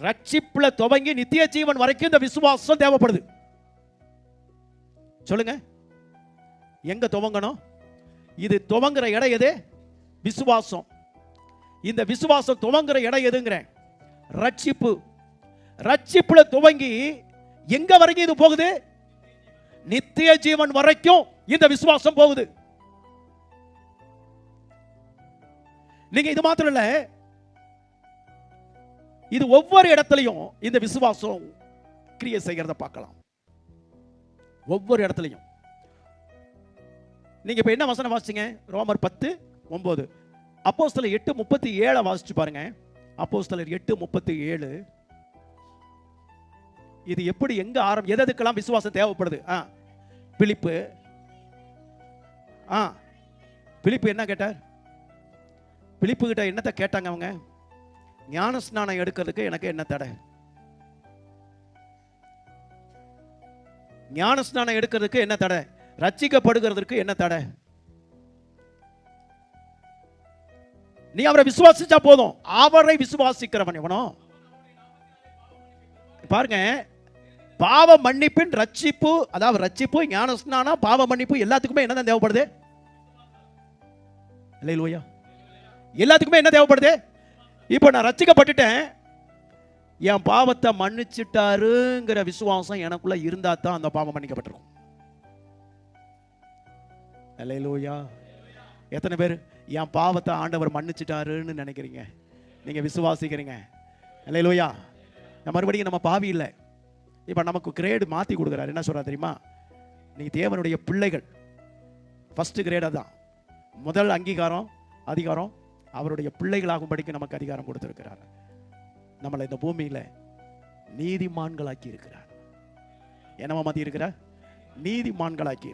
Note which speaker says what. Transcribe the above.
Speaker 1: ரட்சிப்புல துவங்கி நித்திய ஜீவன் வரைக்கும் இந்த விசுவாசம் தேவைப்படுது. சொல்லுங்க. எங்க துவங்கணும்? இது துவங்குற இடம் எது? விசுவாசம். இந்த விசுவாசம் துவங்குற இடம் எதுங்கிறேன்? ரட்சிப்பு. ரட்சிப்புல துவங்கி எங்க வரைக்கும் இது போகுது? நித்திய ஜீவன் வரைக்கும் இந்த விசுவாசம் போகுது. நீங்க இது மாத்திரம் இல்லை. இது ஒவ்வொரு இடத்துலையும் இந்த விசுவாசம் கிரியை செய்கிறத பார்க்கலாம். ஒவ்வொரு இடத்துலையும். நீங்க இப்ப என்ன வசனம் வாசிச்சீங்க? ரோமர் பத்து ஒன்பது. அப்போஸ்தலர் எட்டு முப்பத்தி ஏழை வாசிச்சு பாருங்க. அப்போஸ்தலர் எட்டு முப்பத்தி ஏழு. இது எப்படி எங்க ஆரம்பம் எதுக்கெல்லாம் விசுவாசம் தேவைப்படுது? ஆ பிலிப்பு. ஆ பிலிப்பு என்ன கேட்டார்? பிலிப்பு கிட்ட என்னத்தை கேட்டாங்க அவங்க? ஞான ஸ்நானம் எடுக்கிறதுக்கு எனக்கு என்ன தடை? ஞான ஸ்நானம் எடுக்கிறதுக்கு என்ன தடை? ரட்சிக்கப்படுகிறதுக்கு என்ன தடை? நீ அவரை விசுவாசிச்சா போதும். அவரை விசுவாசிக்கிறவன் எவனோ பாருங்க பாவ மன்னிப்பின் ரட்சிப்பு அதாவது ரட்சிப்பு ஞானஸ்நானம் பாவ மன்னிப்பு எல்லாத்துக்குமே என்னதான் தேவைப்படுது? இல்லையா எல்லாத்துக்குமே என்ன தேவைப்படுது? இப்போ நான் ரச்சிக்கப்பட்டுட்டேன் என் பாவத்தை மன்னிச்சிட்டாருங்கிற விசுவாசம் எனக்குள்ள இருந்தா தான் அந்த பாவம் மன்னிக்கப்பட்டிருக்கும். அல்லேலூயா. எத்தனை பேர்? என் பாவத்தை ஆண்டவர் மன்னிச்சிட்டாருன்னு நினைக்கிறீங்க. நீங்க விசுவாசிக்கிறீங்க. அல்லேலூயா. மறுபடியும் நம்ம பாவி இல்லை. இப்போ நமக்கு கிரேடு மாற்றி கொடுக்குறாரு. என்ன சொல்றா தெரியுமா? நீ தேவனுடைய பிள்ளைகள். ஃபஸ்ட்டு கிரேடாக தான் முதல் அங்கீகாரம் அதிகாரம் அவருடைய பிள்ளைகளாகும்படிக்கு நமக்கு அதிகாரம் கொடுத்திருக்கிறார். நம்மளை இந்த பூமியில நீதிமான்களாக்கி இருக்கிறார் என்னவா மாத்தி இருக்கிறார்? நீதிமான்களாக்கி